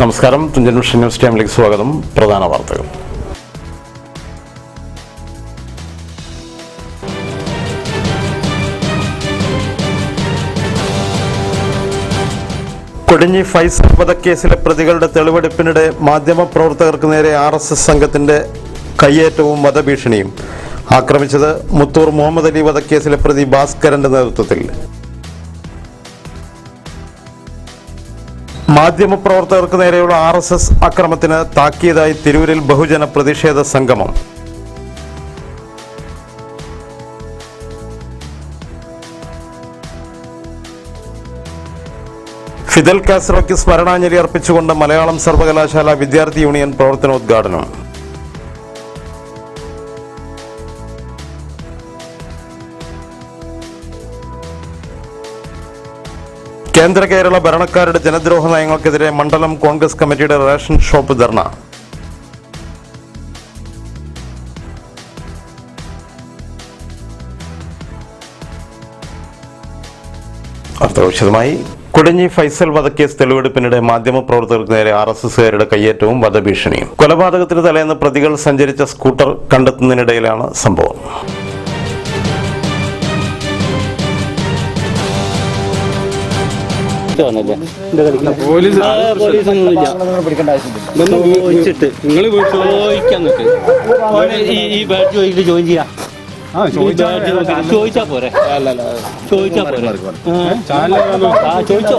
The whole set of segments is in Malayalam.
നമസ്കാരം. തുഞ്ചൻ മിഷൻ ന്യൂസ് ടൈമിലേക്ക് സ്വാഗതം. പ്രധാന വാർത്തകൾ. കൊടിഞ്ഞി ഫൈസൽ വധക്കേസിലെ പ്രതികളുടെ തെളിവെടുപ്പിനിടെ മാധ്യമപ്രവർത്തകർക്ക് നേരെ ആർ എസ് എസ് സംഘത്തിന്റെ കയ്യേറ്റവും വധഭീഷണിയും. ആക്രമിച്ചത് മുത്തൂർ മുഹമ്മദ് അലി വധക്കേസിലെ പ്രതി ഭാസ്കരന്റെ നേതൃത്വത്തിൽ. മാധ്യമപ്രവർത്തകർക്ക് നേരെയുള്ള ആർ എസ് എസ് അക്രമത്തിന് താക്കിയതായി തിരൂരിൽ ബഹുജന പ്രതിഷേധ സംഗമം. ഫിദൽ കാസ്ട്രോയ്ക്ക് സ്മരണാഞ്ജലി അർപ്പിച്ചുകൊണ്ട് മലയാളം സർവകലാശാല വിദ്യാർത്ഥി യൂണിയൻ പ്രവർത്തനോദ്ഘാടനം. കേന്ദ്ര കേരള ഭരണക്കാരുടെ ജനദ്രോഹ നയങ്ങൾക്കെതിരെ മണ്ഡലം കോൺഗ്രസ് കമ്മിറ്റിയുടെ റേഷൻ ഷോപ്പ് ധർണ. വിശദമായി. കുടഞ്ഞി ഫൈസൽ വധക്കേസ് തെളിവെടുപ്പിനിടെ മാധ്യമപ്രവർത്തകർക്ക് നേരെ ആർ എസ് എസുകാരുടെ കയ്യേറ്റവും വധഭീഷണിയും. കൊലപാതകത്തിന് തലേന്ന് പ്രതികൾ സഞ്ചരിച്ച സ്കൂട്ടർ കണ്ടെത്തുന്നതിനിടയിലാണ് സംഭവം. പോലീസ് പോലീസൊന്നുമില്ല. ചോദിച്ചിട്ട് നിങ്ങൾ ചോദിക്കാൻ നിൽക്ക് ഈ ഈ ബാറ്റ് ചോദിച്ചിട്ട് ജോയിൻ ചെയ്യാം. ചോദിച്ചാ പോരെ? ചോദിച്ചാ പോരെ? ചോദിച്ചോ.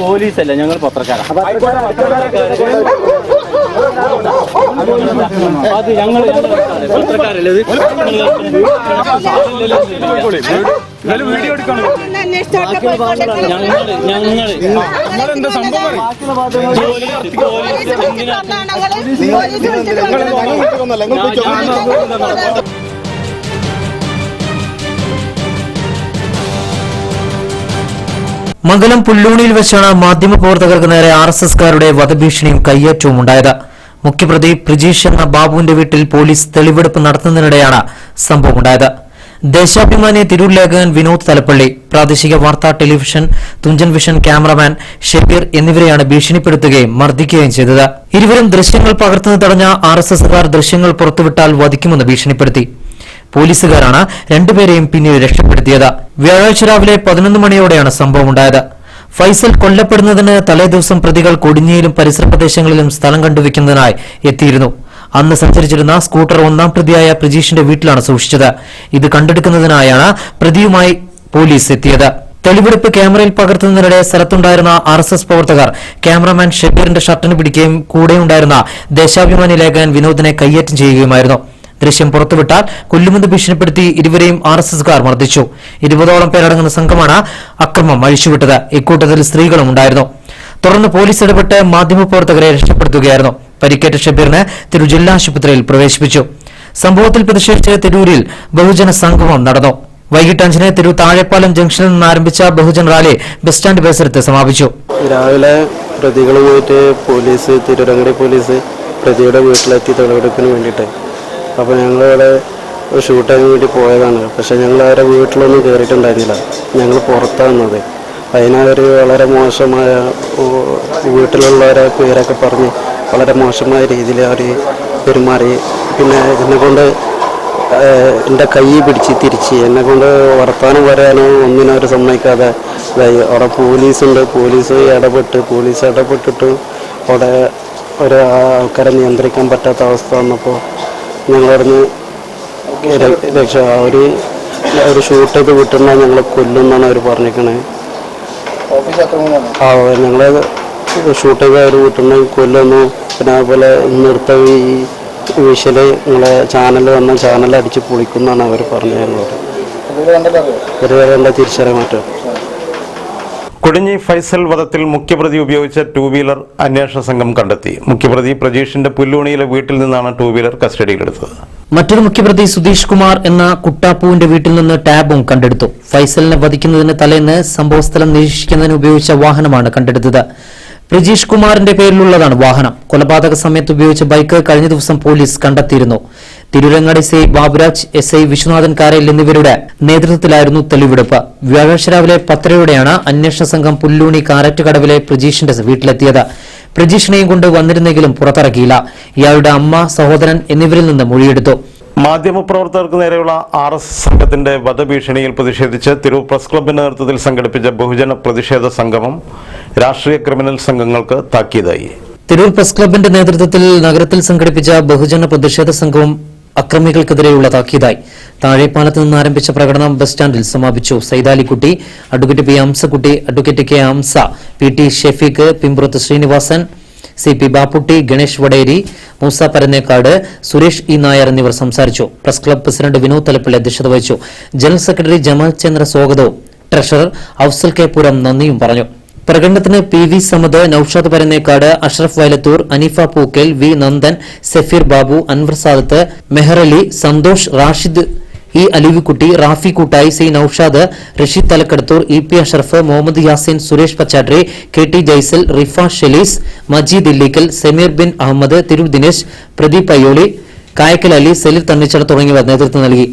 പോലീസല്ല ഞങ്ങൾ പത്രക്കാരാ അത് ഞങ്ങൾ പത്രക്കാരല്ലേ വീഡിയോ എടുക്കണം? മംഗലം പുല്ലൂണിയിൽ വെച്ചാണ് മാധ്യമപ്രവർത്തകർക്ക് നേരെ ആർ എസ് എസ്കാരുടെ വധഭീഷണിയും കയ്യേറ്റവും ഉണ്ടായത്. മുഖ്യപ്രതി പ്രജീഷ് എന്ന ബാബുവിന്റെ വീട്ടിൽ പോലീസ് തെളിവെടുപ്പ് നടത്തുന്നതിനിടെയാണ് സംഭവമുണ്ടായത്. ദേശാഭിമാനി തിരൂർ വിനോദ് തലപ്പള്ളി പ്രാദേശിക വാർത്താ television Thunchan vision cameraman Shebeer എന്നിവരെയാണ് ഭീഷണിപ്പെടുത്തുകയും മർദ്ദിക്കുകയും ചെയ്തത്. ഇരുവരും ദൃശ്യങ്ങൾ പകർത്തുന്നത് തടഞ്ഞ ആർ എസ് എസുകാർ ദൃശ്യങ്ങൾ പുറത്തുവിട്ടാൽ വധിക്കുമെന്ന് ഭീഷണിപ്പെടുത്തി. പോലീസുകാരാണ് രണ്ടുപേരെയും പിന്നീട് രക്ഷപ്പെടുത്തിയത്. വ്യാഴാഴ്ച രാവിലെ പതിനൊന്ന് മണിയോടെയാണ് സംഭവം ഉണ്ടായത്. ഫൈസൽ കൊല്ലപ്പെടുന്നതിന് തലേദിവസം പ്രതികൾ കൊടിഞ്ഞിയിലും പരിസര പ്രദേശങ്ങളിലും സ്ഥലം കണ്ടുവയ്ക്കുന്നതിനായി എത്തിയിരുന്നു. അന്ന് സഞ്ചരിച്ചിരുന്ന സ്കൂട്ടർ ഒന്നാം പ്രതിയായ പ്രജീഷിന്റെ വീട്ടിലാണ് സൂക്ഷിച്ചത്. ഇത് കണ്ടെടുക്കുന്നതിനായാണ് പ്രതിയുമായി പോലീസ് എത്തിയത്. തെളിവെടുപ്പ് ക്യാമറയിൽ പകർത്തുന്നതിനിടെ സ്ഥലത്തുണ്ടായിരുന്ന ആർ എസ് എസ് പ്രവർത്തകർ ക്യാമറമാൻ ഷബീറിന്റെ ഷർട്ടിന് പിടിക്കുകയും കൂടെയുണ്ടായിരുന്ന ദേശാഭിമാനി ലേഖകൻ വിനോദിനെ കയ്യേറ്റം ചെയ്യുകയുമായിരുന്നു. ദൃശ്യം പുറത്തുവിട്ടാൽ കൊല്ലുമെന്ന് ഭീഷണിപ്പെടുത്തി ഇരുവരെയും ആർ എസ് എസ്കാർ മർദ്ദിച്ചു. ഇരുപതോളം പേരടങ്ങുന്ന സംഘമാണ് അക്രമം അഴിച്ചുവിട്ടത്. ഇക്കൂട്ടത്തിൽ സ്ത്രീകളും ഉണ്ടായിരുന്നു. തുടർന്ന് പോലീസ് ഇടപെട്ട് മാധ്യമപ്രവർത്തകരെ രക്ഷപ്പെടുത്തുകയായിരുന്നു. പരിക്കേറ്റ ഷബീറിനെ തിരു ജില്ലാ ആശുപത്രിയിൽ പ്രവേശിപ്പിച്ചു. സംഭവത്തിൽ പ്രതിഷേധിച്ച് തിരൂരിൽ ബഹുജന സംഗമം നടന്നു. വൈകിട്ട് അഞ്ചിന് തിരു താഴെപ്പാലം ജംഗ്ഷനിൽ നിന്ന് ആരംഭിച്ച ബഹുജൻ റാലി ബസ് സ്റ്റാൻഡ് പരിസരത്ത് സമാപിച്ചു. രാവിലെ പ്രതികൾ പോയിട്ട് പോലീസ് തിരുരങ്ങടി പോലീസ് പ്രതിയുടെ വീട്ടിലെത്തി തെളിവെടുപ്പിന് വേണ്ടിയിട്ട്. അപ്പോൾ ഞങ്ങളിവിടെ ഷൂട്ട് ചെയ്യാൻ വേണ്ടി പോയതാണ്. പക്ഷേ ഞങ്ങൾ അവരെ വീട്ടിലൊന്നും കയറിയിട്ടുണ്ടായിരുന്നില്ല ഞങ്ങൾ പുറത്താണ് അതിനവർ വളരെ മോശമായ വീട്ടിലുള്ളവരെ പേരൊക്കെ പറഞ്ഞ് വളരെ മോശമായ രീതിയിൽ അവർ പെരുമാറി. പിന്നെ എന്നെക്കൊണ്ട് എന്റെ കൈ പിടിച്ച് തിരിച്ച് എന്നെ കൊണ്ട് വർത്താനം പറയാനോ ഒന്നിനും അവർ സമ്മതിക്കാതെ ഇതായി. അവിടെ പോലീസുണ്ട്. പോലീസ് ഇടപെട്ട് പോലീസ് ഇടപെട്ടിട്ട് അവിടെ ഒരു ആൾക്കാരെ നിയന്ത്രിക്കാൻ പറ്റാത്ത അവസ്ഥ വന്നപ്പോൾ ഞങ്ങളവിടുന്ന് രക്ഷ അവർ ഒരു ഷൂട്ട് ചെയ്ത് വിട്ടുണ്ടെങ്കിൽ ഞങ്ങൾ കൊല്ലുമെന്നാണ് അവർ പറഞ്ഞിരിക്കണേ. ആ ഞങ്ങൾ ഷൂട്ട് ചെയ്ത് അവർ വിട്ടുണ്ടെങ്കിൽ കൊല്ലുന്നു പിന്നെ അതുപോലെ ഇന്നത്തെ ഈ വിഷയിൽ നിങ്ങളെ ചാനൽ വന്ന ചാനൽ അടിച്ച് പൊളിക്കുന്നാണ് അവർ പറഞ്ഞത് ഞങ്ങളോട് ഇവരെ കണ്ട തിരിച്ചറിയാൻ പറ്റും. കൊടിഞ്ഞി ഫൈസൽ വധത്തിൽ മുഖ്യപ്രതി ഉപയോഗിച്ച ടൂ വീലർ അന്വേഷണ സംഘം കണ്ടെത്തി. മുഖ്യപ്രതി പ്രജീഷിന്റെ പുല്ലൂണിയിലെ വീട്ടിൽ നിന്നാണ് ടൂ വീലർ കസ്റ്റഡിയിലെടുത്തത്. മറ്റൊരു മുഖ്യപ്രതി സുധീഷ് കുമാർ എന്ന കുട്ടാപ്പുവിന്റെ വീട്ടിൽ നിന്ന് ടാബും കണ്ടെടുത്തു. ഫൈസലിനെ വധിക്കുന്നതിന് തലേന്ന് സംഭവസ്ഥലം നിരീക്ഷിക്കുന്നതിന് ഉപയോഗിച്ച വാഹനമാണ് കണ്ടെടുത്തത്. പ്രജീഷ് കുമാറിന്റെ പേരിലുള്ളതാണ് വാഹനം. കൊലപാതക സമയത്ത് ഉപയോഗിച്ച ബൈക്ക് കഴിഞ്ഞ ദിവസം പോലീസ് കണ്ടെത്തിയിരുന്നു. Tirurangadi S I Baburaj S I Viswanathan Karayil എന്നിവരുടെ നേതൃത്വത്തിലായിരുന്നു തെളിവെടുപ്പ്. വ്യാഴാഴ്ച രാവിലെ പത്തരയോടെയാണ് അന്വേഷണ സംഘം പുല്ലൂണി കാരറ്റുകടവിലെ പ്രജീഷിന്റെ വീട്ടിലെത്തിയത്. പ്രജീഷിനെയും കൊണ്ട് വന്നിരുന്നെങ്കിലും പുറത്തിറക്കിയില്ല. ഇയാളുടെ അമ്മ സഹോദരൻ എന്നിവരിൽ നിന്ന് മൊഴിയെടുത്തു. മാധ്യമപ്രവർത്തകർക്ക് നേരെയുള്ള ആർ എസ് സംഘത്തിന്റെ വധഭീഷണിയിൽ പ്രതിഷേധിച്ച് തിരൂർ പ്രസ് ക്ലബിന്റെ നേതൃത്വത്തിൽ സംഘടിപ്പിച്ച ബഹുജന പ്രതിഷേധ സംഗമം രാഷ്ട്രീയ ക്രിമിനൽ സംഘങ്ങൾക്ക് താക്കീതായി. തിരൂർ പ്രസ് ക്ലബിന്റെ നേതൃത്വത്തിൽ നഗരത്തിൽ സംഘടിപ്പിച്ച ബഹുജന പ്രതിഷേധ സംഘവും അക്രമികൾക്കെതിരെയുള്ള താക്കീതായി. താഴെപ്പാലത്ത് നിന്ന് ആരംഭിച്ച പ്രകടനം ബസ് സ്റ്റാൻഡിൽ സമാപിച്ചു. Saithalikutty advocate P Hamzakutty advocate K Hamza P T Shefeeq Pimpurath Srinivasan C P Bapputty Ganesh Vaderi Moosa Parannekkad Suresh E Nair എന്നിവർ സംസാരിച്ചു. Press club president Vinod Thalappally അധ്യക്ഷത വഹിച്ചു. ജനറൽ സെക്രട്ടറി ജമാൽ ചന്ദ്ര സ്വാഗതവും. ട്രഷറർ അഫ്സൽ കെ പുരം നന്ദിയും പറഞ്ഞു. പ്രകടനത്തിന് P V Samad Noushad Parannekkad Ashraf Vayalathur Aneefa Pookkel V Nandan Safeer Babu Anwar Sadath Meharali Santhosh Rashid E Alavikutty Rafi Koottayi C Noushad Rasheed Thalakkadathur E P Ashraf Muhammad Yasin Suresh Pachatri K T Jaisal Rifa Shelees Majeed Illikkal Sameer Bin Ahammed Thirudinesh Pradeep Ayyoli Kayakkal Ali Saleer Thannichada തുടങ്ങിയവർ നേതൃത്വം നൽകി.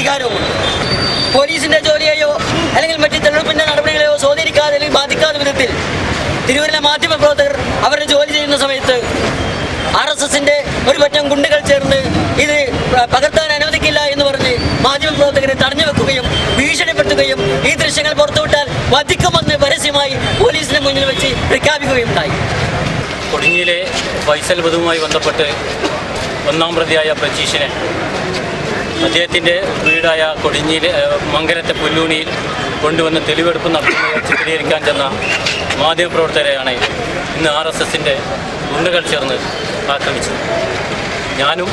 അധികാരവുമുണ്ട്. പോലീസിന്റെ ജോലിയെയോ അല്ലെങ്കിൽ മറ്റ് തെളിവെടുപ്പിന്റെ നടപടികളെയോ സ്വാധീനിക്കാതെ അല്ലെങ്കിൽ ബാധിക്കാത്ത വിധത്തിൽ തിരുവല്ല മാധ്യമ പ്രവർത്തകർ അവരുടെ ജോലി ചെയ്യുന്ന സമയത്ത് ആർ എസ് എസിന്റെ ഒരു പറ്റം ഗുണ്ടുകൾ ചേർന്ന് ഇത് പകർത്താൻ അനുവദിക്കില്ല എന്ന് പറഞ്ഞ് മാധ്യമ പ്രവർത്തകരെ തടഞ്ഞു വെക്കുകയും ഭീഷണിപ്പെടുത്തുകയും ഈ ദൃശ്യങ്ങൾ പുറത്തുവിട്ടാൽ വധിക്കുമെന്ന് പരസ്യമായി പോലീസിന് മുന്നിൽ വെച്ച് പ്രഖ്യാപിക്കുകയും ഉണ്ടായി കൊടിഞ്ഞിയിലെ ഫൈസൽ വധവുമായി ബന്ധപ്പെട്ട് ഒന്നാം പ്രതിയായ പ്രജീഷിനെ അദ്ദേഹത്തിന്റെ വീടായ കൊടിഞ്ഞിയിൽ മംഗലത്തെ പുല്ലൂണിയിൽ കൊണ്ടുവന്ന് തെളിവെടുപ്പ് നടത്തുന്നത് ചിത്രീകരിക്കാൻ ചെന്ന മാധ്യമപ്രവർത്തകരെയാണ് ഇന്ന് ആർ എസ് എസിന്റെ ഗുണ്ടുകൾ ചേർന്ന് ആക്രമിച്ചത്. ഞാനും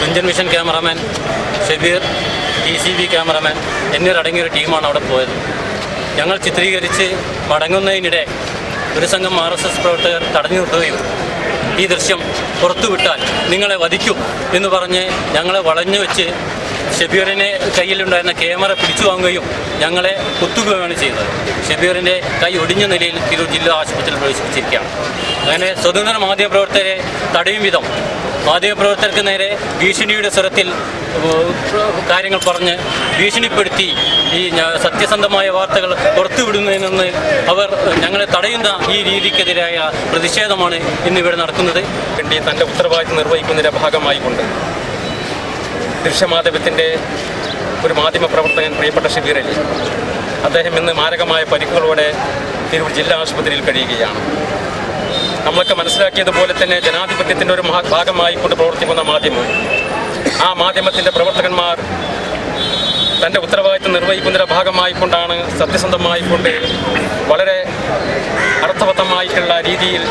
Thunchan mission cameraman Shabeer T C B cameraman എന്നിവരടങ്ങിയൊരു ടീമാണ് അവിടെ പോയത്. ഞങ്ങൾ ചിത്രീകരിച്ച് മടങ്ങുന്നതിനിടെ ഒരു സംഘം ആർ എസ് എസ് പ്രവർത്തകർ തടഞ്ഞു നിർത്തുകയും ഈ ദൃശ്യം പുറത്തുവിട്ടാൽ നിങ്ങളെ വധിക്കും എന്ന് പറഞ്ഞ് ഞങ്ങളെ വളഞ്ഞു വെച്ച് ഷെബീറിനെ കയ്യിലുണ്ടായിരുന്ന ക്യാമറ പിടിച്ചു വാങ്ങുകയും ഞങ്ങളെ കുത്തുകയുമാണ് ചെയ്തത്. ഷബീറിന്റെ കൈ ഒടിഞ്ഞ നിലയിൽ തിരൂർ ജില്ലാ ആശുപത്രിയിൽ പ്രവേശിപ്പിച്ചിരിക്കുകയാണ്. അങ്ങനെ സ്വതന്ത്ര മാധ്യമപ്രവർത്തകരെ തടയും വിധം മാധ്യമപ്രവർത്തകർക്ക് നേരെ ഭീഷണിയുടെ സ്വരത്തിൽ കാര്യങ്ങൾ പറഞ്ഞ് ഭീഷണിപ്പെടുത്തി ഈ സത്യസന്ധമായ വാർത്തകൾ പുറത്തുവിടുന്നതിൽ നിന്ന് അവർ ഞങ്ങളെ തടയുന്ന ഈ രീതിക്കെതിരായ പ്രതിഷേധമാണ് ഇന്നിവിടെ നടക്കുന്നത്. വേണ്ടി തന്റെ ഉത്തരവാദിത്വം നിർവഹിക്കുന്നതിന്റെ ഭാഗമായിക്കൊണ്ട് ദൃശ്യമാധ്യമത്തിന്റെ ഒരു മാധ്യമ പ്രവർത്തകൻ പ്രിയപ്പെട്ട ഷബീർ അലി അദ്ദേഹം ഇന്ന് മാരകമായ പരിക്കുകളോടെ തിരൂർ ജില്ലാ ആശുപത്രിയിൽ കഴിയുകയാണ്. നമ്മളൊക്കെ മനസ്സിലാക്കിയതുപോലെ തന്നെ ജനാധിപത്യത്തിന്റെ ഒരു ഭാഗമായി കൊണ്ട് പ്രവർത്തിക്കുന്ന മാധ്യമം. ആ മാധ്യമത്തിന്റെ പ്രവർത്തകന്മാർ തന്റെ ഉത്തരവാദിത്വം നിർവഹിക്കുന്നതിന്റെ ഭാഗമായിക്കൊണ്ടാണ് സത്യസന്ധമായിക്കൊണ്ട് വളരെ അർത്ഥവത്തമായിട്ടുള്ള രീതിയിൽ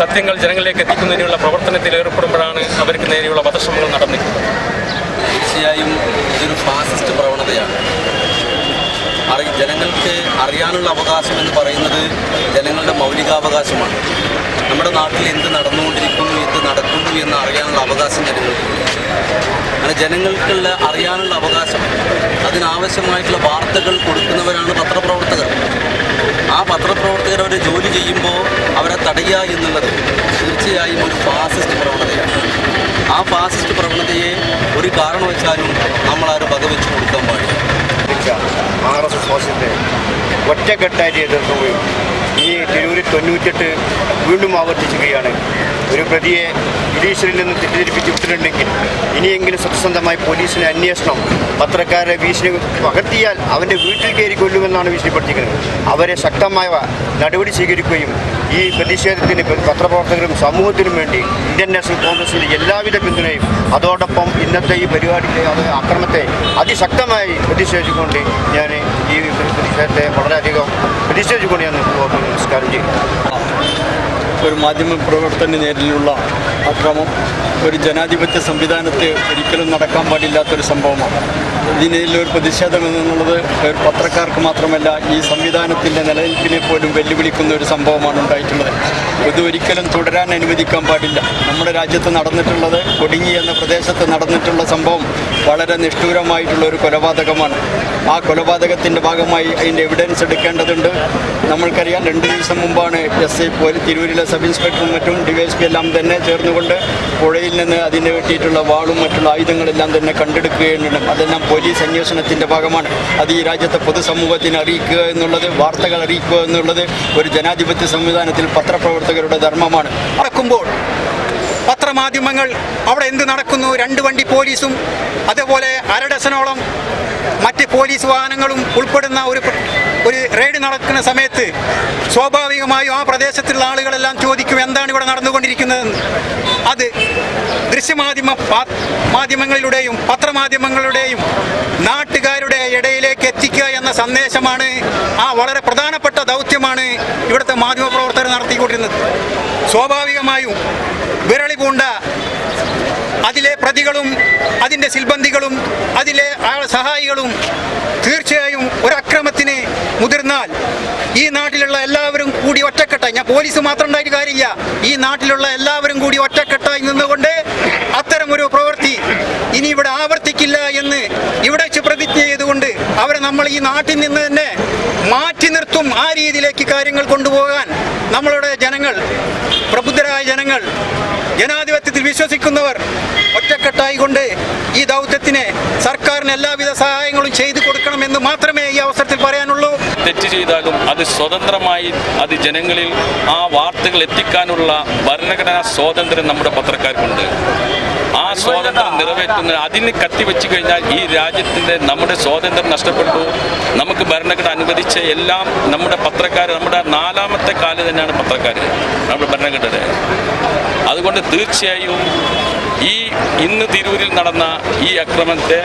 സത്യങ്ങൾ ജനങ്ങളിലേക്ക് എത്തിക്കുന്നതിനുള്ള പ്രവർത്തനത്തിൽ ഏർപ്പെടുമ്പോഴാണ് അവർക്ക് നേരെയുള്ള വധശ്രമങ്ങൾ നടന്നിട്ടുള്ളത് തീർച്ചയായും ഇതൊരു ഫാസിസ്റ്റ് പ്രവണതയാണ്. അറി ജനങ്ങൾക്ക് അറിയാനുള്ള അവകാശം എന്ന് പറയുന്നത് ജനങ്ങളുടെ മൗലികാവകാശമാണ്. നമ്മുടെ നാട്ടിൽ എന്ത് നടന്നുകൊണ്ടിരിക്കുന്നു എന്ത് നടക്കുന്നു എന്ന് അറിയാനുള്ള അവകാശം ജനങ്ങൾക്കുണ്ട് അങ്ങനെ ജനങ്ങൾക്കുള്ള അറിയാനുള്ള അവകാശം അതിനാവശ്യമായിട്ടുള്ള വാർത്തകൾ കൊടുക്കുന്നവരാണ് പത്രപ്രവർത്തകർ. ആ പത്രപ്രവർത്തകർ അവർ ജോലി ചെയ്യുമ്പോൾ അവരെ തടയുക എന്നുള്ളത് തീർച്ചയായും ഒരു ഫാസിസ്റ്റ് പ്രവണതയാണ്. ആ ഫാസിസ്റ്റ് പ്രവണതയെ ഒരു കാരണവശാലും നമ്മളാരും വകവെച്ച് കൊടുക്കാൻ പാടില്ല. മോശത്തെ ഒറ്റക്കെട്ടായിട്ട് എതിർക്കുകയും ഈ തിരൂരിൽ തൊണ്ണൂറ്റെട്ട് വീണ്ടും ആവർത്തിക്കുകയാണ് ഒരു പ്രതിയെ ജുഡീഷ്യറിൽ നിന്ന് തെറ്റിദ്ധരിപ്പിച്ച് വിട്ടിട്ടുണ്ടെങ്കിൽ ഇനിയെങ്കിലും സത്യസന്ധമായി പോലീസിന് അന്വേഷണം പത്രക്കാരെ ഭീഷണി പകർത്തിയാൽ അവന്റെ വീട്ടിൽ കയറി കൊല്ലുമെന്നാണ് ഭീഷണിപ്പെടുത്തിക്കുന്നത് അവരെ ശക്തമായ നടപടി സ്വീകരിക്കുകയും ഈ പ്രതിഷേധത്തിന് പത്രപ്രവർത്തകരും സമൂഹത്തിനും വേണ്ടി ഇന്ത്യൻ നാഷണൽ കോൺഗ്രസിന്റെ എല്ലാവിധ പിന്തുണയും അതോടൊപ്പം ഇന്നത്തെ ഈ പരിപാടിയിലെ ആക്രമത്തെ അതിശക്തമായി പ്രതിഷേധിച്ചുകൊണ്ട് ഞാൻ ഈ പ്രതിഷേധത്തെ വളരെയധികം പ്രതിഷേധിച്ചുകൊണ്ട് ഞാൻ നമസ്കാരം ചെയ്യും ഒരു മാധ്യമ പ്രവർത്തന നേരിലുള്ള അക്രമം ഒരു ജനാധിപത്യ സംവിധാനത്തെ ഒരിക്കലും നടക്കാൻ പാടില്ലാത്തൊരു സംഭവമാണ്. ഇതിനൊരു പ്രതിഷേധം എന്നുള്ളത് ഒരു പത്രക്കാർക്ക് മാത്രമല്ല ഈ സംവിധാനത്തിന്റെ നിലനിൽപ്പിനെ പോലും വെല്ലുവിളിക്കുന്ന ഒരു സംഭവമാണ് ഉണ്ടായിട്ടുള്ളത്. ഇത് ഒരിക്കലും തുടരാൻ അനുവദിക്കാൻ പാടില്ല. നമ്മുടെ രാജ്യത്ത് നടന്നിട്ടുള്ളത് കൊടിങ്ങി എന്ന പ്രദേശത്ത് നടന്നിട്ടുള്ള സംഭവം വളരെ നിഷ്ഠൂരമായിട്ടുള്ള ഒരു കൊലപാതകമാണ്. ആ കൊലപാതകത്തിന്റെ ഭാഗമായി അതിന്റെ എവിഡൻസ് എടുക്കേണ്ടതുണ്ട്. നമ്മൾക്കറിയാം രണ്ട് ദിവസം മുമ്പാണ് എസ് ഐ പോലീസ് തിരൂരിലെ സബ് ഇൻസ്പെക്ടറും മറ്റും ഡിവൈഎസ്പി എല്ലാം തന്നെ ചേർന്നുകൊണ്ട് പുഴയിൽ നിന്ന് അതിന് വേണ്ടിയിട്ടുള്ള വാളും മറ്റുള്ള ആയുധങ്ങളെല്ലാം തന്നെ കണ്ടെടുക്കുകയുണ്ട് അതെല്ലാം പോലീസ് അന്വേഷണത്തിന്റെ ഭാഗമാണ്. അത് ഈ രാജ്യത്തെ പൊതുസമൂഹത്തിന് അറിയിക്കുക എന്നുള്ളത് വാർത്തകൾ അറിയിക്കുക എന്നുള്ളത് ഒരു ജനാധിപത്യ സംവിധാനത്തിൽ പത്രപ്രവർത്തകരുടെ ധർമ്മമാണ്. നടക്കുമ്പോൾ പത്രമാധ്യമങ്ങൾ അവിടെ എന്ത് നടക്കുന്നു? രണ്ട് വണ്ടി പോലീസും അതേപോലെ അരഡസനോളം മറ്റ് പോലീസ് വാഹനങ്ങളും ഉൾപ്പെടുന്ന ഒരു ഒരു റെയ്ഡ് നടക്കുന്ന സമയത്ത് സ്വാഭാവികമായും ആ പ്രദേശത്തുള്ള ആളുകളെല്ലാം ചോദിക്കും എന്താണ് ഇവിടെ നടന്നുകൊണ്ടിരിക്കുന്നതെന്ന് അത് ദൃശ്യമാധ്യമ മാധ്യമങ്ങളിലൂടെയും പത്രമാധ്യമങ്ങളുടെയും നാട്ടുകാരുടെ ഇടയിലേക്ക് എത്തിക്കുക എന്ന സന്ദേശമാണ് ആ വളരെ പ്രധാനപ്പെട്ട ദൗത്യമാണ് ഇവിടുത്തെ മാധ്യമപ്രവർത്തകർ നടത്തിക്കൊണ്ടിരുന്നത്. സ്വാഭാവികമായും വിരളി പൂണ്ട അതിലെ പ്രതികളും അതിന്റെ സിൽബന്ധികളും അതിലെ സഹായികളും തീർച്ചയായും ഒരു അക്രമത്തിന് മുതിർന്നാൽ ഈ നാട്ടിലുള്ള എല്ലാവരും കൂടി ഒറ്റക്കെട്ടായി. ഞാൻ പോലീസ് മാത്രം ഉണ്ടായിട്ട് കാര്യമില്ല. ഈ നാട്ടിലുള്ള എല്ലാവരും കൂടി ഒറ്റക്കെട്ടായി നിന്നുകൊണ്ട് അത്തരം ഒരു പ്രവൃത്തി ഇനി ഇവിടെ ആവർത്തിക്കില്ല എന്ന് ഇവിടെ വെച്ച് പ്രതിജ്ഞ ചെയ്തുകൊണ്ട് അവരെ നമ്മൾ ഈ നാട്ടിൽ നിന്ന് തന്നെ മാറ്റി നിർത്തും. ആ രീതിയിലേക്ക് കാര്യങ്ങൾ കൊണ്ടുപോകാൻ നമ്മളുടെ ജനങ്ങൾ പ്രബുദ്ധരായ ജനങ്ങൾ ജനാധിപത്യത്തിൽ വിശ്വസിക്കുന്നവർ ഒറ്റക്കെട്ടായി കൊണ്ട് ഈ ദൗത്യത്തിന് സർക്കാരിന് എല്ലാവിധ സഹായങ്ങളും ചെയ്തു കൊടുക്കണമെന്ന് മാത്രമേ ഈ അവസരത്തിൽ പറയാനുള്ളൂ. തെറ്റ് ചെയ്താലും അത് സ്വതന്ത്രമായി അത് ജനങ്ങളിൽ ആ വാർത്തകൾ എത്തിക്കാനുള്ള ഭരണഘടനാ സ്വാതന്ത്ര്യം നമ്മുടെ പത്രക്കാർക്കുണ്ട്. സ്വാതന്ത്ര്യം നിറവേറ്റുന്ന അതിന് കത്തിവെച്ചു കഴിഞ്ഞാൽ ഈ രാജ്യത്തിന്റെ നമ്മുടെ സ്വാതന്ത്ര്യം നഷ്ടപ്പെട്ടു. നമുക്ക് ഭരണഘടന അനുവദിച്ച എല്ലാം നമ്മുടെ പത്രക്കാർ നമ്മുടെ നാലാമത്തെ കാൽ തന്നെയാണ് പത്രക്കാർ നമ്മുടെ ഭരണഘടന. അതുകൊണ്ട് തീർച്ചയായും ഈ ഇന്ന് തിരൂരിൽ നടന്ന ഈ അക്രമത്തെ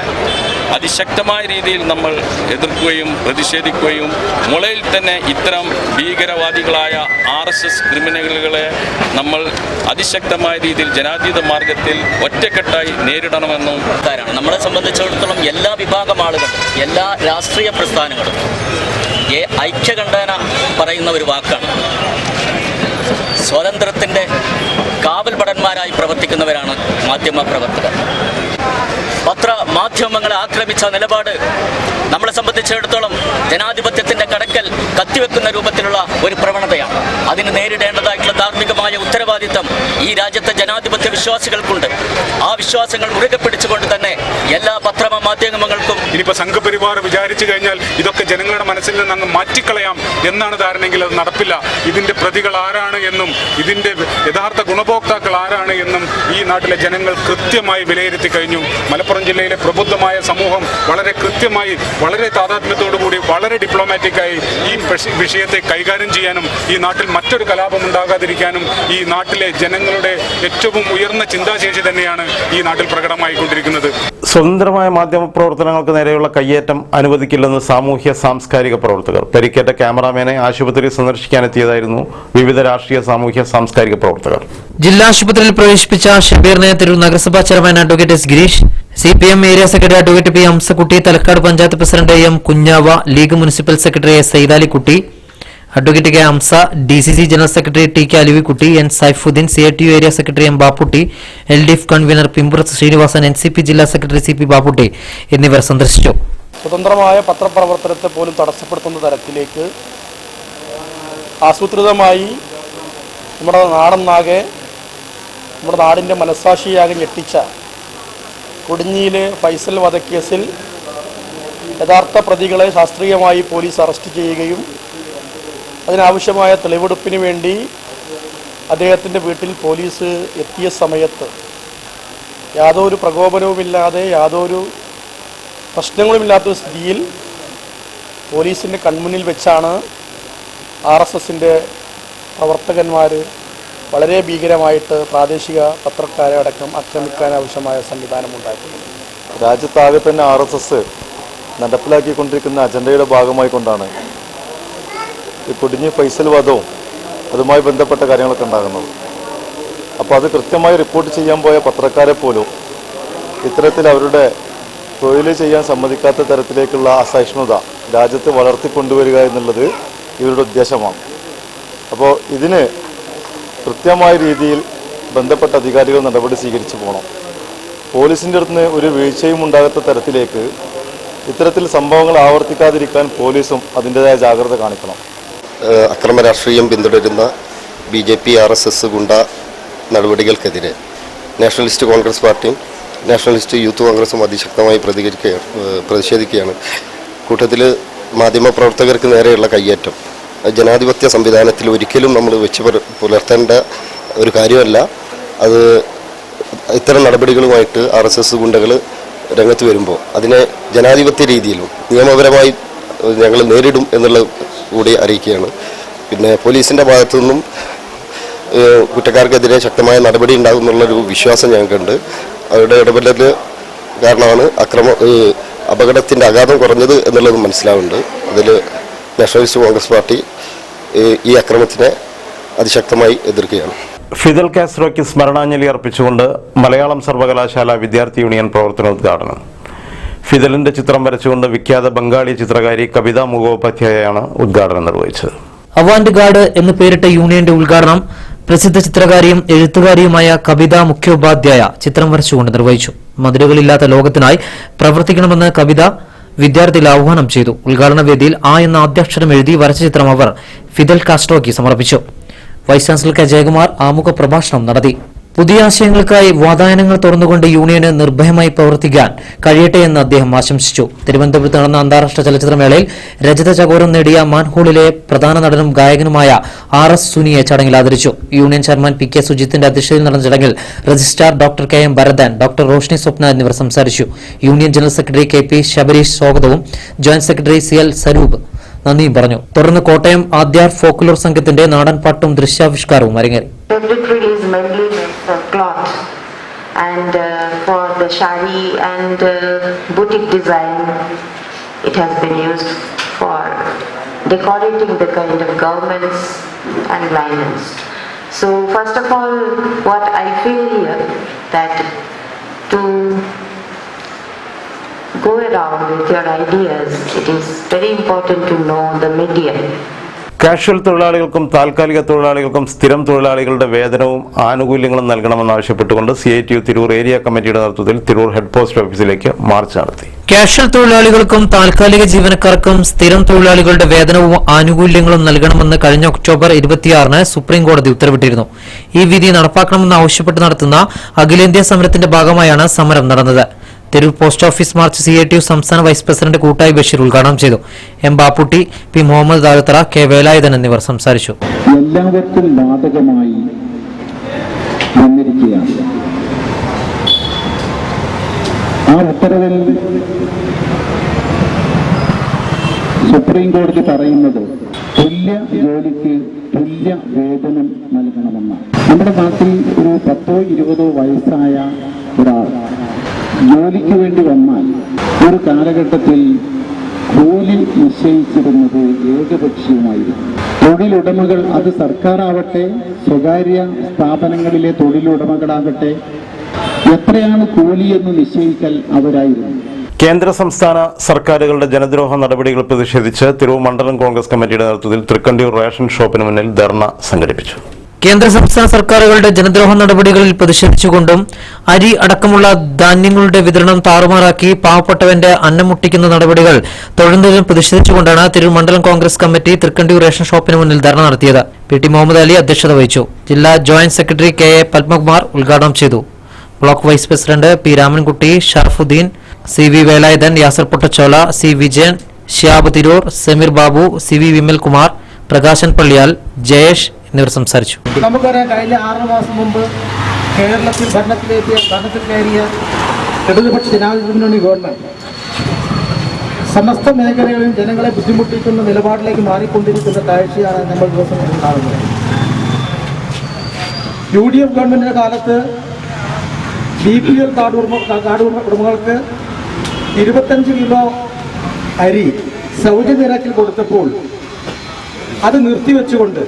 അതിശക്തമായ രീതിയിൽ നമ്മൾ എതിർക്കുകയും പ്രതിഷേധിക്കുകയും മുളയിൽ തന്നെ ഇത്തരം ഭീകരവാദികളായ ആർ എസ് എസ് ക്രിമിനലുകളെ നമ്മൾ അതിശക്തമായ രീതിയിൽ ജനാതീത മാർഗത്തിൽ ഒറ്റക്കെട്ടായി നേരിടണമെന്നും ആൾക്കാരാണ് നമ്മളെ സംബന്ധിച്ചിടത്തോളം എല്ലാ വിഭാഗം ആളുകളും എല്ലാ രാഷ്ട്രീയ പ്രസ്ഥാനങ്ങളും ഐക്യകണ്ഠേന പറയുന്ന ഒരു വാക്കാണ്. സ്വാതന്ത്ര്യത്തിന്റെ കാവൽപടന്മാരായി പ്രവർത്തിക്കുന്നവരാണ് മാധ്യമ പ്രവർത്തകർ മാധ്യമങ്ങളെ ആക്രമിച്ച നിലപാട് നമ്മളെ സംബന്ധിച്ചിടത്തോളം ജനാധിപത്യത്തിന്റെ കടക്കൽ കത്തിവെക്കുന്ന രൂപത്തിലുള്ള ഒരു പ്രവണതയാണ്. അതിന് നേരിടേണ്ടതായിട്ടുള്ള ധാർമ്മികമായ ഉത്തരവാദിത്തം ഈ രാജ്യത്തെ ജനാധിപത്യ വിശ്വാസികൾക്കുണ്ട്. ആ വിശ്വാസങ്ങൾ മുറുകെ പിടിച്ചുകൊണ്ട് തന്നെ എല്ലാ പത്രമ മാധ്യമങ്ങൾക്കും ഇനിയിപ്പോ സംഘപരിവാർ വിചാരിച്ചു കഴിഞ്ഞാൽ ഇതൊക്കെ ജനങ്ങളുടെ മനസ്സിൽ നിന്ന് അങ്ങ് മാറ്റിക്കളയാം എന്നാണ് ധാരണയെങ്കിൽ അത് നടപ്പില്ല. ഇതിന്റെ പ്രതികൾ ആരാണ് എന്നും ഇതിന്റെ യഥാർത്ഥ ഗുണഭോക്താക്കൾ ആരാണ് എന്നും ഈ നാട്ടിലെ ജനങ്ങൾ കൃത്യമായി വിലയിരുത്തി കഴിഞ്ഞു. മലപ്പുറം ജില്ലയിലെ പ്രബുദ്ധമായ സമൂഹം വളരെ കൃത്യമായി വളരെ താതാത്മ്യത്തോടുകൂടി വളരെ ഡിപ്ലോമാറ്റിക്കായി ഈ വിഷയത്തെ കൈകാര്യം ചെയ്യാനും ഈ നാട്ടിൽ മറ്റൊരു കലാപം ഉണ്ടാകാതിരിക്കാനും ഈ നാട്ടിലെ ജനങ്ങളുടെ ഏറ്റവും ഉയർന്ന ചിന്താശേഷി തന്നെയാണ് ഈ നാട്ടിൽ പ്രകടമായിക്കൊണ്ടിരിക്കുന്നത്. സ്വതന്ത്രമായ മാധ്യമ പ്രവർത്തനങ്ങൾക്ക് നേരെയുള്ള കയ്യേറ്റം അനുവദിക്കില്ലെന്ന് സാമൂഹ്യ സാംസ്കാരിക പ്രവർത്തകർ. പരിക്കേറ്റ ക്യാമറാമാനെ ആശുപത്രി സന്ദർശിക്കാനെത്തിയതായിരുന്നു വിവിധ രാഷ്ട്രീയ സാമൂഹ്യ സാംസ്കാരിക പ്രവർത്തകർ. ജില്ലാ ആശുപത്രിയിൽ പ്രവേശിപ്പിച്ച ഷബീറിനെ തിരൂർ നഗരസഭാ chairman advocate S Girish C P M area secretary advocate P Hamzakutty Thalakkad panchayat president M Kunhava League municipal secretary S Saithalikutty advocate K Hamza D C C general secretary T K Alavikutty N Saifuddin C I T U area secretary M Bapputty L D F convener Pimpurath Srinivasan N C P ജില്ലാ സെക്രട്ടറി സി പി ബാപ്പുട്ടി എന്നിവർ സന്ദർശിച്ചു. സ്വതന്ത്രമായ പത്രപ്രവർത്തനത്തെ പോലും തടസ്സപ്പെടുത്തുന്ന തരത്തിലേക്ക് ആസൂത്രിതമായി നമ്മുടെ നാടൻ നാകെ നമ്മുടെ നാടിന്റെ മനസ്സാക്ഷിയാകെ ഞെട്ടിച്ച കൊടിഞ്ഞിയിലെ ഫൈസൽ വധക്കേസിൽ യഥാർത്ഥ പ്രതികളെ ശാസ്ത്രീയമായി പോലീസ് അറസ്റ്റ് ചെയ്യുകയും അതിനാവശ്യമായ തെളിവെടുപ്പിന് വേണ്ടി അദ്ദേഹത്തിന്റെ വീട്ടിൽ പോലീസ് എത്തിയ സമയത്ത് യാതൊരു പ്രകോപനവുമില്ലാതെ യാതൊരു പ്രശ്നങ്ങളുമില്ലാത്ത സ്ഥിതിയിൽ പോലീസിന്റെ കൺമുന്നിൽ വെച്ചാണ് ആർ എസ് എസിന്റെ പ്രവർത്തകന്മാർ വളരെ ഭീകരമായിട്ട് പ്രാദേശിക പത്രക്കാരെ അടക്കം ആക്രമിക്കാൻ ആവശ്യമായ ഉണ്ടായിട്ടുണ്ട് രാജ്യത്താകെ തന്നെ ആർ എസ് എസ് നടപ്പിലാക്കിക്കൊണ്ടിരിക്കുന്ന അജണ്ടയുടെ ഭാഗമായി കൊണ്ടാണ് ഈ കുടിഞ്ഞ് ഫൈസൽ വധവും അതുമായി ബന്ധപ്പെട്ട കാര്യങ്ങളൊക്കെ ഉണ്ടാകുന്നത്. അപ്പോൾ അത് കൃത്യമായി റിപ്പോർട്ട് ചെയ്യാൻ പോയ പത്രക്കാരെ പോലും ഇത്തരത്തിൽ അവരുടെ തൊഴിൽ ചെയ്യാൻ സമ്മതിക്കാത്ത തരത്തിലേക്കുള്ള അസഹിഷ്ണുത രാജ്യത്ത് വളർത്തിക്കൊണ്ടുവരിക എന്നുള്ളത് ഇവരുടെ ഉദ്ദേശമാണ്. അപ്പോൾ ഇതിന് കൃത്യമായ രീതിയിൽ ബന്ധപ്പെട്ട അധികാരികൾ നടപടി സ്വീകരിച്ചു പോകണം പോലീസിന്റെ അടുത്ത് ഒരു വീഴ്ചയും ഉണ്ടാകാത്ത തരത്തിലേക്ക് ഇത്തരത്തിൽ സംഭവങ്ങൾ ആവർത്തിക്കാതിരിക്കാൻ പോലീസും അതിന്റെതായ ജാഗ്രത കാണിക്കണം. അക്രമ രാഷ്ട്രീയം പിന്തുടരുന്ന B J P R S S ഗുണ്ട നടപടികൾക്കെതിരെ നാഷണലിസ്റ്റ് കോൺഗ്രസ് പാർട്ടിയും നാഷണലിസ്റ്റ് യൂത്ത് കോൺഗ്രസും അതിശക്തമായി പ്രതികരിക്കുകയാണ് ഏഹ് പ്രതിഷേധിക്കുകയാണ്. കൂട്ടത്തിൽ മാധ്യമപ്രവർത്തകർക്ക് നേരെയുള്ള കയ്യേറ്റം. ജനാധിപത്യ സംവിധാനത്തിൽ ഒരിക്കലും നമ്മൾ വെച്ച് പുലർത്തേണ്ട ഒരു കാര്യമല്ല. അത് ഇത്തരം നടപടികളുമായിട്ട് ആർ എസ് എസ് ഗുണ്ടകൾ രംഗത്ത് വരുമ്പോൾ അതിനെ ജനാധിപത്യ രീതിയിലും നിയമപരമായി ഞങ്ങൾ നേരിടും എന്നുള്ള കൂടി അറിയിക്കുകയാണ്. പിന്നെ പോലീസിന്റെ ഭാഗത്തു നിന്നും കുറ്റക്കാർക്കെതിരെ ശക്തമായ നടപടി ഉണ്ടാകും എന്നുള്ളൊരു വിശ്വാസം ഞങ്ങൾക്കുണ്ട്. അവരുടെ ഇടപെടൽ കാരണമാണ് അക്രമ അപകടത്തിന്റെ ആഘാതം കുറഞ്ഞത് എന്നുള്ളത് മനസ്സിലാവുന്നുണ്ട്. അതിൽ നാഷണലിസ്റ്റ് കോൺഗ്രസ് പാർട്ടി ഈ അക്രമത്തിനെ അതിശക്തമായി എതിർക്കുകയാണ്. ഫിദൽ കാസ്ട്രോയ്ക്ക് സ്മരണാഞ്ജലി അർപ്പിച്ചുകൊണ്ട് മലയാളം സർവകലാശാല വിദ്യാർത്ഥി യൂണിയൻ പ്രവർത്തനോദ്ഘാടനം ഫിദലിന്റെ ചിത്രം വരച്ചുകൊണ്ട് വിഖ്യാത ബംഗാളി ചിത്രകാരി കവിത മുഖോപാധ്യായാണ് ഉദ്ഘാടനം നിർവഹിച്ചത്. അവാൻഡ് ഗാർഡ് എന്ന് പേരിട്ട യൂണിയന്റെ ഉദ്ഘാടനം പ്രസിദ്ധ ചിത്രകാരിയും എഴുത്തുകാരിയുമായ കവിത മുഖ്യോപാധ്യായ ചിത്രം വരച്ചുകൊണ്ട് നിർവഹിച്ചു. മതിലുകളില്ലാത്ത ലോകത്തിനായി പ്രവർത്തിക്കണമെന്ന് കവിത വിദ്യാർത്ഥികൾ ആഹ്വാനം ചെയ്തു. ഉദ്ഘാടന വേദിയിൽ ആ എന്ന ആദ്യാക്ഷരം എഴുതി വരച്ച ചിത്രം അവർ ഫിദൽ കാസ്ട്രോയ്ക്ക് സമർപ്പിച്ചു. Vice chancellor K. ജയകുമാർ ആമുഖ പ്രഭാഷണം നടത്തി. പുതിയ ആശയങ്ങൾക്കായി വാതായനങ്ങൾ തുറന്നുകൊണ്ട് യൂണിയന് നിർഭയമായി പ്രവർത്തിക്കാൻ കഴിയട്ടെ എന്ന് അദ്ദേഹം ആശംസിച്ചു. തിരുവനന്തപുരത്ത് നടന്ന അന്താരാഷ്ട്ര ചലച്ചിത്രമേളയിൽ രജത ചകോരം നേടിയ മാൻഹോളിലെ പ്രധാന നടനും ഗായകനുമായ ആർ എസ് സുനിയെ ചടങ്ങിൽ ആദരിച്ചു. യൂണിയൻ ചെയർമാൻ പി കെ സുജിത്തിന്റെ അധ്യക്ഷതയിൽ നടന്ന ചടങ്ങിൽ registrar doctor K M Bharathan doctor Roshni Swapna എന്നിവർ സംസാരിച്ചു. Union general secretary K P Sabareesh സ്വാഗതവും joint secretary C L Saroop നന്ദിയും പറഞ്ഞു തുടർന്ന് കോട്ടയം ആദ്യാർ ഫോക്കുലർ സംഘത്തിന്റെ നാടൻ പാട്ടും ദൃശ്യാവിഷ്കാരവും അരങ്ങേറി uh, and uh, for the shari and uh, boutique design it has been used for decorating the kind of garments and linens. So first of all what I feel here that to go around with your ideas. It is very important to know the medium casual തൊഴിലാളികൾക്കും താൽക്കാലിക തൊഴിലാളികൾക്കും സ്ഥിരം തൊഴിലാളികളുടെ വേതനവും ആനുകൂല്യങ്ങളും നൽകണമെന്നാവശ്യപ്പെട്ടുകൊണ്ട് C I T U Tirur area കമ്മിറ്റിയുടെ നേതൃത്വത്തിൽ തിരൂർ ഹെഡ് പോസ്റ്റ് ഓഫീസിലേക്ക് മാർച്ച് നടത്തി. കാഷ്വൽ തൊഴിലാളികൾക്കും താൽക്കാലിക ജീവനക്കാർക്കും സ്ഥിരം തൊഴിലാളികളുടെ വേതനവും ആനുകൂല്യങ്ങളും നൽകണമെന്ന് കഴിഞ്ഞ ഒക്ടോബർ ഇരുപത്തിയാറിന് സുപ്രീം കോടതി ഉത്തരവിട്ടിരുന്നു. ഈ വിധി നടപ്പാക്കണമെന്ന് ആവശ്യപ്പെട്ട് നടത്തുന്ന അഖിലേന്ത്യാ സമരത്തിന്റെ ഭാഗമായാണ് സമരം നടന്നത്. Tirur post office march C I T U സംസ്ഥാന വൈസ് പ്രസിഡന്റ് കൂട്ടായി ബഷീർ ഉദ്ഘാടനം ചെയ്തു. M Bapputty P Muhammad Dagathara K Velayudhan എന്നിവർ സംസാരിച്ചു. എല്ലാവർക്കും ബാധകമായി വന്നിരിക്കുകയാണ്. ആ ഉത്തരവിൽ സുപ്രീം കോടതി പറയുന്നത് തുല്യ ജോലിക്ക് തുല്യ വേതനം നൽകണമെന്നാണ്. നമ്മുടെ നാട്ടിൽ ഒരു പത്തോ ഇരുപതോ വയസ്സായ ഒരാൾ ജോലിക്ക് വേണ്ടി വന്നാൽ ഒരു കാലഘട്ടത്തിൽ കൂലി നിശ്ചയിച്ചിരുന്നത് ഏകപക്ഷീയമായിരുന്നു. തൊഴിലുടമകൾ അത് സർക്കാരാവട്ടെ സ്വകാര്യ സ്ഥാപനങ്ങളിലെ തൊഴിലുടമകളാകട്ടെ എത്രയാണ് കൂലി എന്ന് നിശ്ചയിക്കൽ അവരായിരുന്നു. കേന്ദ്ര സംസ്ഥാന സർക്കാരുകളുടെ ജനദ്രോഹ നടപടികൾ പ്രതിഷേധിച്ച് തിരൂർ മണ്ഡലം കോൺഗ്രസ് കമ്മിറ്റിയുടെ നേതൃത്വത്തിൽ തൃക്കണ്ടിയൂർ റേഷൻ ഷോപ്പിന് മുന്നിൽ ധർണ സംഘടിപ്പിച്ചു. കേന്ദ്ര സംസ്ഥാന സർക്കാരുകളുടെ ജനദ്രോഹ നടപടികളിൽ പ്രതിഷേധിച്ചുകൊണ്ടും അരി അടക്കമുള്ള ധാന്യങ്ങളുടെ വിതരണം താറുമാറാക്കി പാവപ്പെട്ടവന്റെ അന്നം മുട്ടിക്കുന്ന നടപടികൾ തൊഴിലും പ്രതിഷേധിച്ചുകൊണ്ടാണ് തിരൂർ മണ്ഡലം കോൺഗ്രസ് കമ്മിറ്റി തൃക്കണ്ടിയൂർ റേഷൻ ഷോപ്പിന് മുന്നിൽ ധർണ നടത്തിയത്. പി ടി മുഹമ്മദ് അലി അധ്യക്ഷത വഹിച്ചു. ജില്ലാ joint secretary K A Padmakumar ഉദ്ഘാടനം ചെയ്തു. Block vice president P Ramankutty Sharafuddin C V Velayudhan Yasar Pottachola C Vijayan Shiyab Tirur Sameer Babu C V Vimalkumar Prakashan Palliyal Jayesh എന്നിവർ സംസാരിച്ചു. നമുക്കറിയാം കഴിഞ്ഞ ആറ് മാസം മുമ്പ് കേരളത്തിൽ ഭരണത്തിലെത്തിയ ഭരണത്തിൽ കയറിയ ഇടതുപക്ഷ ജനാധിപത്യ മുന്നണി ഗവൺമെന്റ് സമസ്ത മേഖലകളിലും ജനങ്ങളെ ബുദ്ധിമുട്ടിക്കുന്ന നിലപാടിലേക്ക് മാറിക്കൊണ്ടിരിക്കുന്ന കാഴ്ചയാണ് നമ്മൾ ദിവസം കാണുന്നത്. യു ഡി എഫ് ഗവൺമെന്റിന്റെ കാലത്ത് B P L card card ഇരുപത്തഞ്ച് കിലോ അരി സൗജന്യ നിരക്കിൽ കൊടുത്തപ്പോൾ അത് നിർത്തിവെച്ചുകൊണ്ട്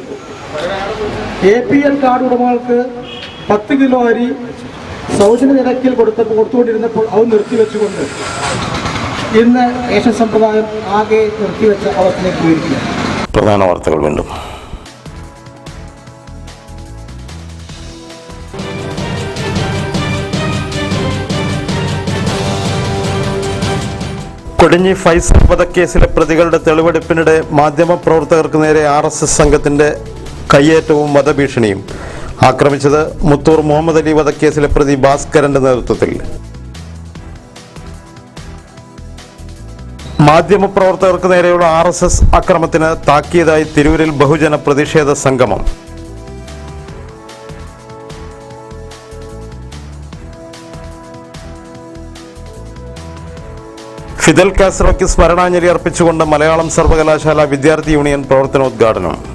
എ പി എൽ കാർഡ് ഉടമകൾക്ക് പത്ത് കിലോ അരി സൗജന്യ നിരക്കിൽ കൊടുത്ത കൊടുത്തുകൊണ്ടിരുന്നപ്പോൾ അത് നിർത്തിവെച്ചുകൊണ്ട് ഇന്ന് റേഷൻ സമ്പ്രദായം ആകെ നിർത്തിവെച്ച അവസ്ഥയിലേക്ക് പോയിരിക്കുക പ്രധാന വാർത്തകൾ വീണ്ടും. കൊടിഞ്ഞി ഫൈസൽ വധക്കേസിലെ പ്രതികളുടെ തെളിവെടുപ്പിനിടെ മാധ്യമപ്രവർത്തകർക്ക് നേരെ ആർ എസ് എസ് സംഘത്തിന്റെ കയ്യേറ്റവും വധഭീഷണിയും. ആക്രമിച്ചത് മുത്തൂർ മുഹമ്മദ് അലി വധക്കേസിലെ പ്രതി ഭാസ്കരന്റെ നേതൃത്വത്തിൽ. മാധ്യമപ്രവർത്തകർക്ക് നേരെയുള്ള ആർ എസ് എസ് അക്രമത്തിന് താക്കിയതായി തിരൂരിൽ ബഹുജന പ്രതിഷേധ സംഗമം. ഫിദൽ കാസ്ട്രോയ്ക്ക് സ്മരണാഞ്ജലി അർപ്പിച്ചുകൊണ്ട് മലയാളം സർവകലാശാല വിദ്യാർത്ഥി യൂണിയൻ പ്രവർത്തനോദ്ഘാടനം.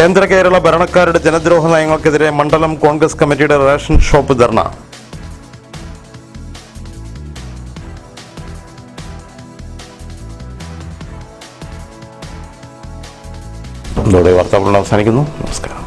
കേന്ദ്ര കേരള ഭരണക്കാരുടെ ജനദ്രോഹ നയങ്ങൾക്കെതിരെ മണ്ഡലം കോൺഗ്രസ് കമ്മിറ്റിയുടെ റേഷൻ ഷോപ്പ് ധർണ. ഇതോടെ വാർത്താപ്രകടനം അവസാനിക്കുന്നു നമസ്കാരം.